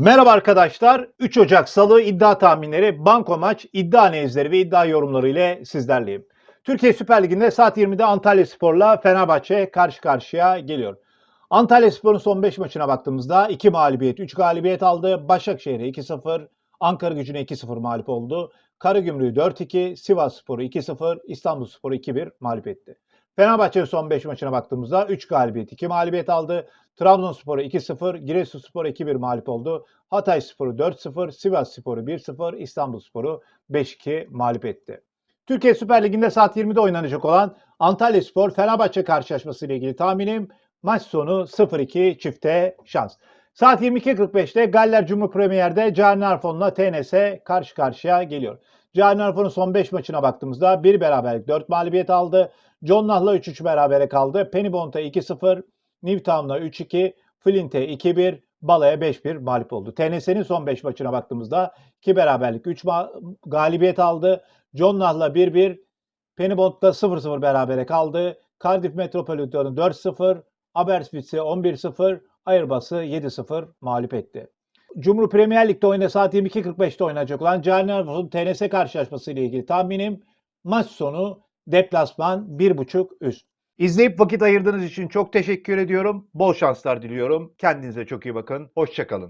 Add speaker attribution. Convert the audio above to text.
Speaker 1: Merhaba arkadaşlar. 3 Ocak Salı iddia tahminleri, banko maç, iddia analizleri ve iddia yorumları ile sizlerleyim. Türkiye Süper Ligi'nde saat 20'de Antalya Spor'la Fenerbahçe karşı karşıya geliyor. Antalya Spor'un son 5 maçına baktığımızda 2 mağlubiyet, 3 galibiyet aldı. Başakşehir'e 2-0, Ankara Gücü'ne 2-0 mağlup oldu. Karagümrük'ü 4-2, Sivas Spor'u 2-0, İstanbul Spor'u 2-1 mağlup etti. Fenerbahçe'nin son 5 maçına baktığımızda 3 galibiyet, 2 mağlubiyet aldı. Trabzonspor'u 2-0, Giresunspor 2-1 mağlup oldu. Hatay Sporu 4-0, Sivas Sporu 1-0, İstanbul Sporu 5-2 mağlup etti. Türkiye Süper Ligi'nde saat 20'de oynanacak olan Antalya Spor Fenerbahçe karşılaşması ile ilgili tahminim maç sonu 0-2 çifte şans. Saat 22.45'te Galler Cumhur Premier'de Cani Arfon'la TNS karşı karşıya geliyor. Cani Arfon'un son 5 maçına baktığımızda 1 beraberlik 4 mağlubiyet aldı. John Nah'la 3-3 berabere kaldı. Pennybont'a 2-0, Newtown'la 3-2, Flint'e 2-1, Bala'ya 5-1 mağlup oldu. TNS'nin son 5 maçına baktığımızda 2 beraberlik 3 galibiyet aldı. John Nah'la 1-1, Pennybont'ta 0-0 berabere kaldı. Cardiff Metropolitan'ı 4-0, Aberystwyth'i 11-0, Airbus'ı 7-0 mağlup etti. Cumhur Premier Lig'de oyunda saat 22.45'te oynanacak olan Cani Arfon'un TNS karşılaşması ile ilgili tahminim maç sonu deplasman 1.5 üst. İzleyip vakit ayırdığınız için çok teşekkür ediyorum. Bol şanslar diliyorum. Kendinize çok iyi bakın. Hoşçakalın.